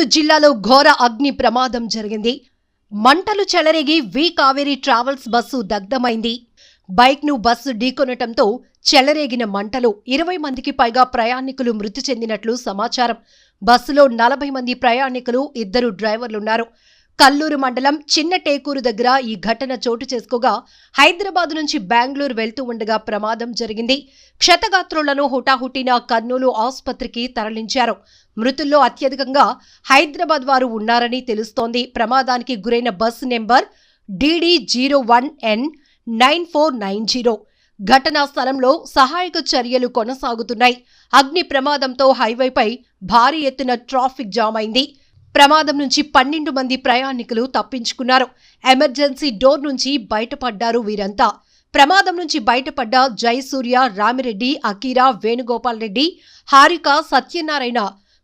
కర్నూలు జిల్లాలో ఘోర అగ్ని ప్రమాదం జరిగింది. మంటలు చెలరేగి వి కావేరీ ట్రావెల్స్ బస్సు దగ్ధమైంది. బైక్ను బస్సు ఢీకొనటంతో చెలరేగిన మంటలు ఇరవై మందికి పైగా ప్రయాణికులు మృతి చెందినట్లు సమాచారం. బస్సులో నలభై మంది ప్రయాణికులు ఇద్దరు డ్రైవర్లున్నారు. కల్లూరు మండలం చిన్న టేకూరు దగ్గర ఈ ఘటన చోటు చేసుకోగా హైదరాబాద్ నుంచి బెంగళూరు వెళ్తూ ఉండగా ప్రమాదం జరిగింది. క్షతగాత్రులను హుటాహుటిన కర్నూలు ఆసుపత్రికి తరలించారు. మృతుల్లో అత్యధికంగా హైదరాబాద్ వారు ఉన్నారని తెలుస్తోంది. ప్రమాదానికి గురైన bus number DD zero one N nine four nine zero. ఘటనా స్థలంలో సహాయక చర్యలు కొనసాగుతున్నాయి. అగ్ని ప్రమాదంతో హైవేపై భారీ ఎత్తున ట్రాఫిక్ జామ్ అయింది. ప్రమాదం నుంచి పన్నెండు మంది ప్రయాణికులు తప్పించుకున్నారు. ఎమర్జెన్సీ డోర్ నుంచి బయటపడ్డారు వీరంతా. ప్రమాదం నుంచి బయటపడ్డ జయసూర్య రామిరెడ్డి అకీరా వేణుగోపాల్ రెడ్డి హారిక సత్యనారాయణ.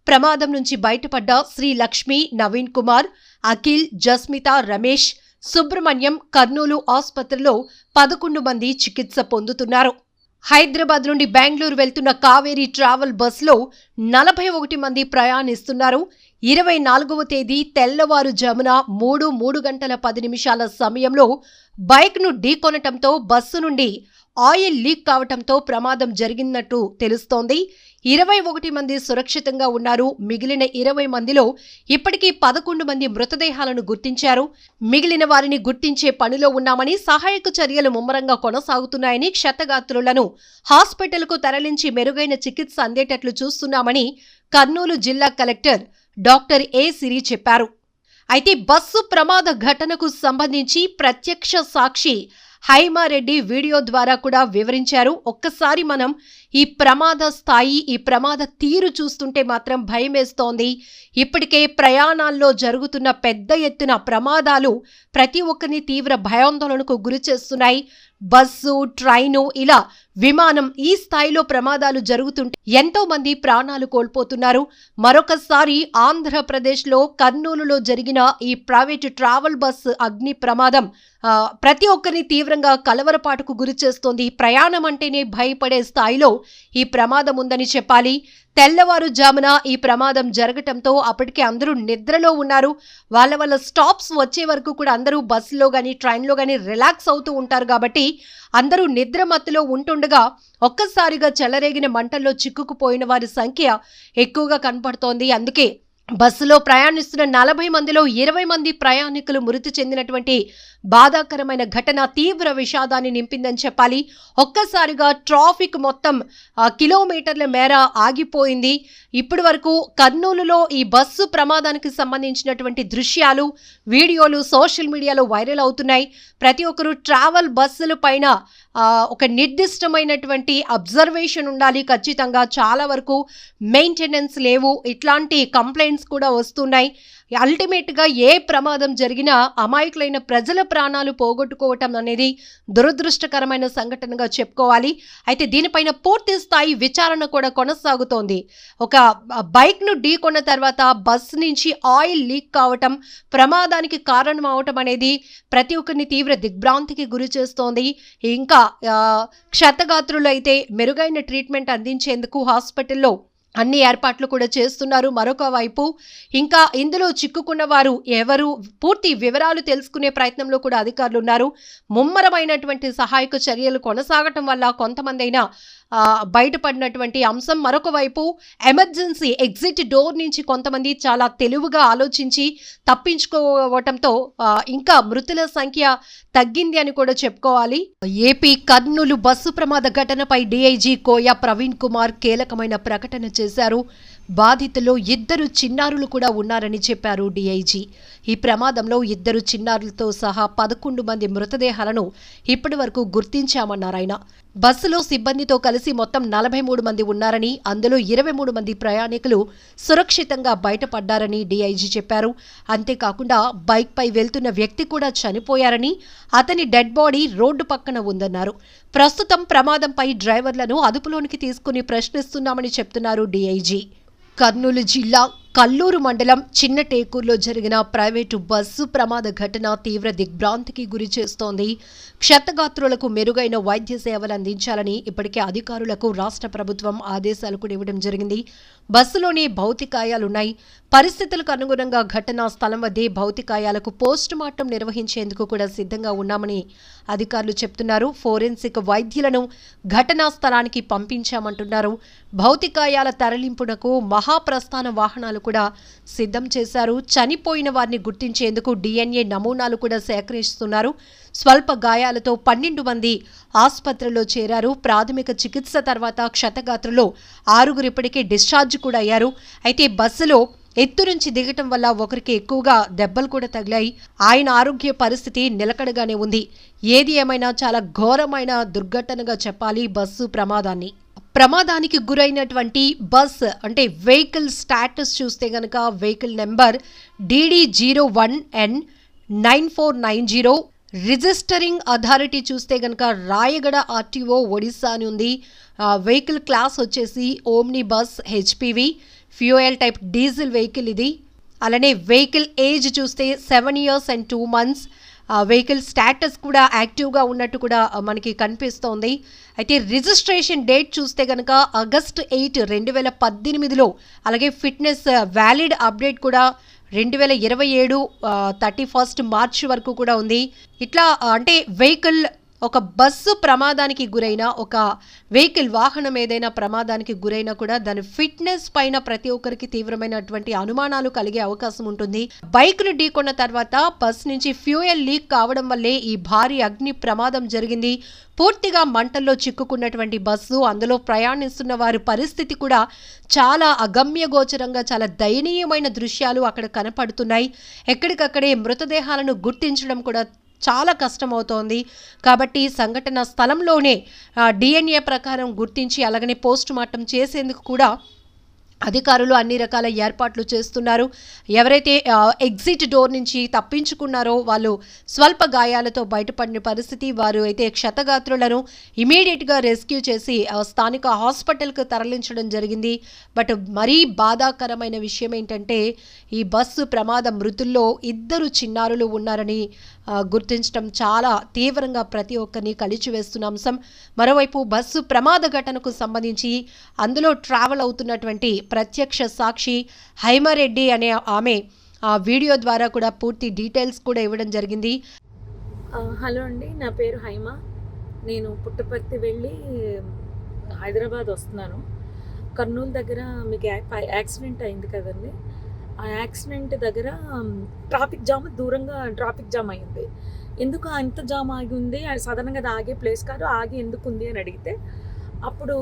ప్రమాదం నుంచి బయటపడ్డ శ్రీ లక్ష్మి నవీన్ కుమార్ అఖిల్ జస్మిత రమేష్ సుబ్రహ్మణ్యం కర్నూలు ఆసుపత్రిలో పదకొండు మంది చికిత్స పొందుతున్నారు. హైదరాబాద్ నుండి బెంగళూరు వెళ్తున్న కావేరీ ట్రావెల్ బస్సులో నలభై ఒకటి మంది ప్రయాణిస్తున్నారు. ఇరవై నాలుగవ తేదీ తెల్లవారుజామున మూడు మూడు గంటల పది నిమిషాల సమయంలో బైక్ను ఢీకొనటంతో బస్సు నుండి ఆయిల్ లీక్ కావటంతో ప్రమాదం జరిగినట్టు తెలుస్తోంది. ఇరవై ఒకటి మంది సురక్షితంగా ఉన్నారు. మిగిలిన ఇరవై మందిలో ఇప్పటికీ పదకొండు మంది మృతదేహాలను గుర్తించారు. మిగిలిన వారిని గుర్తించే పనిలో ఉన్నామని సహాయక చర్యలు ముమ్మరంగా కొనసాగుతున్నాయని క్షతగాత్రులను హాస్పిటల్కు తరలించి మెరుగైన చికిత్స అందేటట్లు చూస్తున్నామని కర్నూలు జిల్లా కలెక్టర్ డాక్టర్ ఏ సిరి చెప్పారు. అయితే బస్సు ప్రమాద ఘటనకు సంబంధించి ప్రత్యక్ష సాక్షి హైమారెడ్డి వీడియో ద్వారా కూడా వివరించారు. ఒక్కసారి మనం ఈ ప్రమాద స్థాయి ఈ ప్రమాద తీరు చూస్తుంటే మాత్రం భయమేస్తోంది. ఇప్పటికే ప్రయాణాల్లో జరుగుతున్న పెద్ద ఎత్తున ప్రమాదాలు ప్రతి ఒక్కరిని తీవ్ర భయాందోళనకు గురి చేస్తున్నాయి. బస్సు ట్రైను ఇలా విమానం ఈ స్థాయిలో ప్రమాదాలు జరుగుతుంటే ఎంతో మంది ప్రాణాలు కోల్పోతున్నారు. మరొకసారి ఆంధ్రప్రదేశ్లో కర్నూలులో జరిగిన ఈ ప్రైవేటు ట్రావెల్ బస్సు అగ్ని ప్రమాదం ప్రతి ఒక్కరిని తీవ్ర తీవ్రంగా కలవరపాటుకు గురి చేస్తోంది. ప్రయాణం అంటేనే భయపడే స్థాయిలో ఈ ప్రమాదం ఉందని చెప్పాలి. తెల్లవారుజామున ఈ ప్రమాదం జరగటంతో అప్పటికే అందరూ నిద్రలో ఉన్నారు. వాళ్ళ వాళ్ళ స్టాప్స్ వచ్చే వరకు కూడా అందరూ బస్సులో కానీ ట్రైన్లో కానీ రిలాక్స్ అవుతూ ఉంటారు కాబట్టి అందరూ నిద్ర మత్తులో ఉంటుండగా ఒక్కసారిగా చెలరేగిన మంటల్లో చిక్కుకుపోయిన వారి సంఖ్య ఎక్కువగా కనపడుతోంది. అందుకే బస్సులో ప్రయాణిస్తున్న నలభై మందిలో ఇరవై మంది ప్రయాణికులు మృతి చెందినటువంటి బాధాకరమైన ఘటన తీవ్ర విషాదాన్ని నింపిందని చెప్పాలి. ఒక్కసారిగా ట్రాఫిక్ మొత్తం కిలోమీటర్ల మేర ఆగిపోయింది. ఇప్పటి వరకు కర్నూలులో ఈ బస్సు ప్రమాదానికి సంబంధించినటువంటి దృశ్యాలు వీడియోలు సోషల్ మీడియాలో వైరల్ అవుతున్నాయి. ప్రతి ఒక్కరూ ట్రావెల్ బస్సుల పైన ఒక నిర్దిష్టమైనటువంటి అబ్జర్వేషన్ ఉండాలి. ఖచ్చితంగా చాలా వరకు మెయింటెనెన్స్ లేవు. ఇట్లాంటి కంప్లైంట్స్ కూడా వస్తున్నాయి. అల్టిమేట్గా ఏ ప్రమాదం జరిగినా అమాయకులైన ప్రజల ప్రాణాలు పోగొట్టుకోవటం అనేది దురదృష్టకరమైన సంఘటనగా చెప్పుకోవాలి. అయితే దీనిపైన పూర్తి స్థాయి విచారణ కూడా కొనసాగుతోంది. ఒక బైక్ను ఢీకొన్న తర్వాత బస్ నుంచి ఆయిల్ లీక్ కావటం ప్రమాదానికి కారణం అవటం అనేది ప్రతి ఒక్కరిని తీవ్ర దిగ్భ్రాంతికి గురి చేస్తోంది. ఇంకా క్షతగాత్రులు అయితే మెరుగైన ట్రీట్మెంట్ అందించేందుకు హాస్పిటల్లో అన్ని ఏర్పాట్లు కూడా చేస్తున్నారు. మరొక వైపు ఇంకా ఇందులో చిక్కుకున్న వారు ఎవరు? పూర్తి వివరాలు తెలుసుకునే ప్రయత్నంలో కూడా అధికారులు ఉన్నారు ముమ్మరమైనటువంటి సహాయక చర్యలు కొనసాగటం వల్ల కొంతమందైనా బయటపడినటువంటి అంశం. మరొక వైపు ఎమర్జెన్సీ ఎగ్జిట్ డోర్ నుంచి కొంతమంది చాలా తెలివిగా ఆలోచించి తప్పించుకోవటంతో ఇంకా మృతుల సంఖ్య తగ్గింది అని కూడా చెప్పుకోవాలి. ఏపీ కర్నూలు బస్సు ప్రమాద ఘటనపై డీఐజీ కోయా ప్రవీణ్ కుమార్ కీలకమైన ప్రకటన చేశారు. బాధితులు ఇద్దరు చిన్నారులు కూడా ఉన్నారని చెప్పారు డీఐజీ. ఈ ప్రమాదంలో ఇద్దరు చిన్నారులతో సహా పదకొండు మంది మృతదేహాలను ఇప్పటి వరకు గుర్తించామన్నారు ఆయన. బస్సులో సిబ్బందితో కలిసి మొత్తం నలభై మూడు మంది ఉన్నారని అందులో ఇరవై మూడు మంది ప్రయాణికులు సురక్షితంగా బయటపడ్డారని డీఐజీ చెప్పారు. అంతేకాకుండా బైక్పై వెళ్తున్న వ్యక్తి కూడా చనిపోయారని అతని డెడ్ బాడీ రోడ్డు పక్కన ఉందన్నారు. ప్రస్తుతం ప్రమాదంపై డ్రైవర్లను అదుపులోనికి తీసుకుని ప్రశ్నిస్తున్నామని చెప్తున్నారు డీఐజీ. కర్నూలు జిల్లా కల్లూరు మండలం చిన్న టేకూరులో జరిగిన ప్రైవేటు బస్సు ప్రమాద ఘటన తీవ్ర దిగ్భ్రాంతికి గురి చేస్తోంది. క్షతగాత్రులకు మెరుగైన వైద్య సేవలు అందించాలని ఇప్పటికే అధికారులకు రాష్ట్ర ప్రభుత్వం ఆదేశాలు కూడా ఇవ్వడం జరిగింది. బస్సులోనే భౌతికాయాలున్నాయి. పరిస్థితులకు అనుగుణంగా ఘటనా స్థలం వద్దే భౌతికాయాలకు పోస్ట్ మార్టం నిర్వహించేందుకు కూడా సిద్ధంగా ఉన్నామని అధికారులు చెప్తున్నారు. ఫోరెన్సిక్ వైద్యులను ఘటనా స్థలానికి పంపించామంటున్నారు. భౌతికాయాల తరలింపునకు మహాప్రస్థాన వాహనాలు కూడా సిద్ధం చేశారు. చనిపోయిన వారిని గుర్తించేందుకు డిఎన్ఏ నమూనాలు కూడా సేకరిస్తున్నారు. స్వల్ప గాయాలతో పన్నెండు మంది ఆసుపత్రిలో చేరారు. ప్రాథమిక చికిత్స తర్వాత క్షతగాత్రలో ఆరుగురు ఇప్పటికే డిశ్చార్జ్ కూడా అయ్యారు. అయితే బస్సులో ఎత్తు నుంచి దిగటం వల్ల ఒకరికి ఎక్కువగా దెబ్బలు కూడా తగిలాయి. ఆయన ఆరోగ్య పరిస్థితి నిలకడగానే ఉంది. ఏది ఏమైనా చాలా ఘోరమైన దుర్ఘటనగా చెప్పాలి బస్సు ప్రమాదాన్ని. ప్రమాదానికి గురైనటువంటి బస్ అంటే వెహికల్ స్టాటస్ చూస్తే కనుక vehicle number DD zero one N nine four nine zero registering authority చూస్తే కనుక రాయగడ ఆర్టీఓ ఒడిస్సా అని ఉంది వెహికల్ క్లాస్ వచ్చేసి omni bus HPV fuel type diesel vehicle ఇది. అలానే వెహికల్ ఏజ్ చూస్తే seven years and two months. Vehicle status కూడా యాక్టివ్గా ఉన్నట్టు కూడా మనకి కనిపిస్తోంది. అయితే రిజిస్ట్రేషన్ డేట్ చూస్తే కనుక ఆగస్ట్ ఎయిట్ రెండు వేల పద్దెనిమిదిలో అలాగే ఫిట్నెస్ వ్యాలిడ్ అప్డేట్ కూడా రెండు వేల ఇరవై ఏడు థర్టీ ఫస్ట్ మార్చ్ వరకు కూడా ఉంది. ఇట్లా అంటే వెహికల్ ఒక బస్సు ప్రమాదానికి గురైన ఒక వెహికల్ వాహనం ఏదైనా ప్రమాదానికి గురైనా కూడా దాని ఫిట్నెస్ పైన ప్రతి ఒక్కరికి తీవ్రమైనటువంటి అనుమానాలు కలిగే అవకాశం ఉంటుంది. బైక్ను ఢీకొన్న తర్వాత బస్ నుంచి ఫ్యూయల్ లీక్ కావడం వల్లే ఈ భారీ అగ్ని ప్రమాదం జరిగింది. పూర్తిగా మంటల్లో చిక్కుకున్నటువంటి బస్సు అందులో ప్రయాణిస్తున్న వారి పరిస్థితి కూడా చాలా అగమ్యగోచరంగా చాలా దయనీయమైన దృశ్యాలు అక్కడ కనపడుతున్నాయి. ఎక్కడికక్కడే మృతదేహాలను గుర్తించడం కూడా చాలా కష్టమవుతోంది. కాబట్టి సంఘటన స్థలంలోనే డిఎన్ఏ ప్రకారం గుర్తించి అలాగనే పోస్ట్ మార్టం చేసేందుకు కూడా అధికారులు అన్ని రకాల ఏర్పాట్లు చేస్తున్నారు. ఎవరైతే ఎగ్జిట్ డోర్ నుంచి తప్పించుకున్నారో వాళ్ళు స్వల్ప గాయాలతో బయటపడిన పరిస్థితి వారు అయితే క్షతగాత్రులను ఇమీడియట్గా రెస్క్యూ చేసి స్థానిక హాస్పిటల్కు తరలించడం జరిగింది. బట్ మరీ బాధాకరమైన విషయం ఏంటంటే ఈ బస్సు ప్రమాద మృతుల్లో ఇద్దరు చిన్నారులు ఉన్నారని గుర్తించడం చాలా తీవ్రంగా ప్రతి ఒక్కరిని కలిచివేస్తున్న అంశం. మరోవైపు బస్సు ప్రమాద ఘటనకు సంబంధించి అందులో ట్రావెల్ అవుతున్నటువంటి ప్రత్యక్ష సాక్షి హైమారెడ్డి అనే ఆమె ఆ వీడియో ద్వారా కూడా పూర్తి డీటెయిల్స్ కూడా ఇవ్వడం జరిగింది. హలో అండి నా పేరు హైమ. నేను పుట్టపర్తి వెళ్ళి హైదరాబాద్ వస్తున్నాను. కర్నూలు దగ్గర మీకు యాక్సిడెంట్ అయింది కదండి. ఆ యాక్సిడెంట్ దగ్గర ట్రాఫిక్ జామ్ దూరంగా ట్రాఫిక్ జామ్ అయింది ఎందుకు అంత జామ్ ఆగి ఉంది? అది సాధారణంగా అది ఆగే ప్లేస్ కాదు ఆగి ఎందుకు ఉంది అని అడిగితే అప్పుడు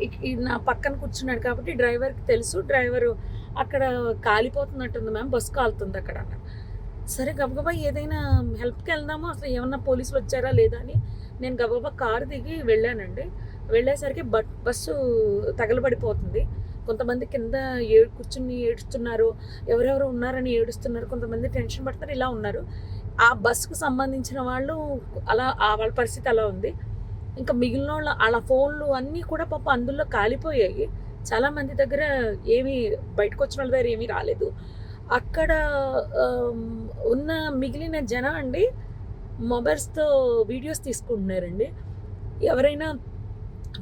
ఇక్- ఈ నా పక్కన కూర్చున్నాడు కాబట్టి డ్రైవర్కి తెలుసు డ్రైవరు అక్కడ కాలిపోతున్నట్టుంది మ్యామ్ బస్సు కాలుతుంది అక్కడ అన్నాడు సరే గబగబా ఏదైనా హెల్ప్కి వెళ్దామా? అసలు ఏమన్నా పోలీసులు వచ్చారా లేదా అని నేను గబగబా కారు దిగి వెళ్ళానండి. వెళ్ళేసరికి బట్ బస్సు తగలబడిపోతుంది. కొంతమంది కింద ఏ కూర్చుని ఏడుస్తున్నారు ఎవరెవరు ఉన్నారని ఏడుస్తున్నారు కొంతమంది టెన్షన్ పడతారు ఇలా ఉన్నారు. ఆ బస్సుకు సంబంధించిన వాళ్ళు అలా ఆ వాళ్ళ పరిస్థితి అలా ఉంది. ఇంకా మిగిలిన వాళ్ళ వాళ్ళ ఫోన్లు అన్నీ కూడా పాప అందులో కాలిపోయాయి. చాలా మంది దగ్గర ఏమీ బయటకు వచ్చిన వాళ్ళ దగ్గర ఏమీ రాలేదు. అక్కడ ఉన్న మిగిలిన జనం అండి మొబైల్స్తో వీడియోస్ తీసుకుంటున్నారండి. ఎవరైనా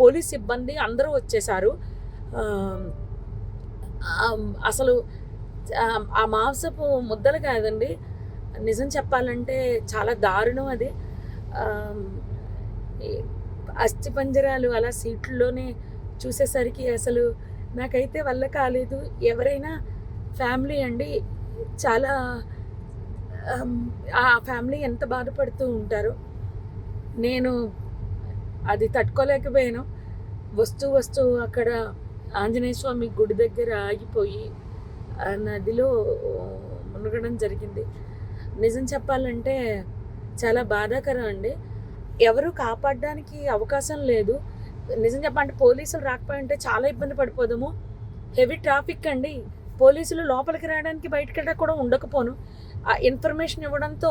పోలీస్ సిబ్బంది అందరూ వచ్చేసారు. అసలు ఆ, మాంసపు ముద్దలు కాదండి. నిజం చెప్పాలంటే చాలా దారుణం అది. అస్థి పంజరాలు అలా సీట్లలోనే చూసేసరికి అసలు నాకైతే వల్ల కాలేదు. ఎవరైనా ఫ్యామిలీ అండి చాలా ఆ ఫ్యామిలీ ఎంత బాధపడుతూ ఉంటారో. నేను అది తట్టుకోలేకపోయాను. వస్తూ వస్తూ అక్కడ ఆంజనేయ స్వామి గుడి దగ్గర ఆగిపోయి ఆ నదిలో మునగడం జరిగింది. నిజం చెప్పాలంటే చాలా బాధాకరం అండి. ఎవరు కాపాడడానికి అవకాశం లేదు. నిజం చెప్పాలంటే పోలీసులు రాకపోయింటే చాలా ఇబ్బంది పడిపోదాము. హెవీ ట్రాఫిక్ అండి. పోలీసులు లోపలికి రావడానికి బయటకి కూడా ఉండకపోను. ఆ ఇన్ఫర్మేషన్ ఇవ్వడంతో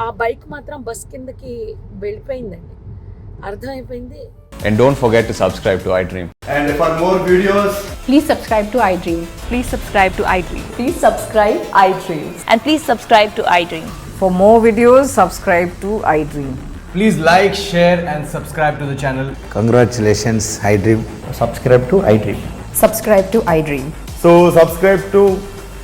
ఆ- బైక్ మాత్రం బస్ కిందకి వెళ్ళిపోయిందండి అర్థమైపోయింది And don't forget to subscribe to iDream. And for more videos, Please subscribe to iDream. Please subscribe to iDream. Please subscribe iDreams. And please subscribe to iDream. For more videos, subscribe to iDream. Please like, share, and subscribe to the channel. Congratulations, iDream. Subscribe to iDream. Subscribe to iDream. so subscribe to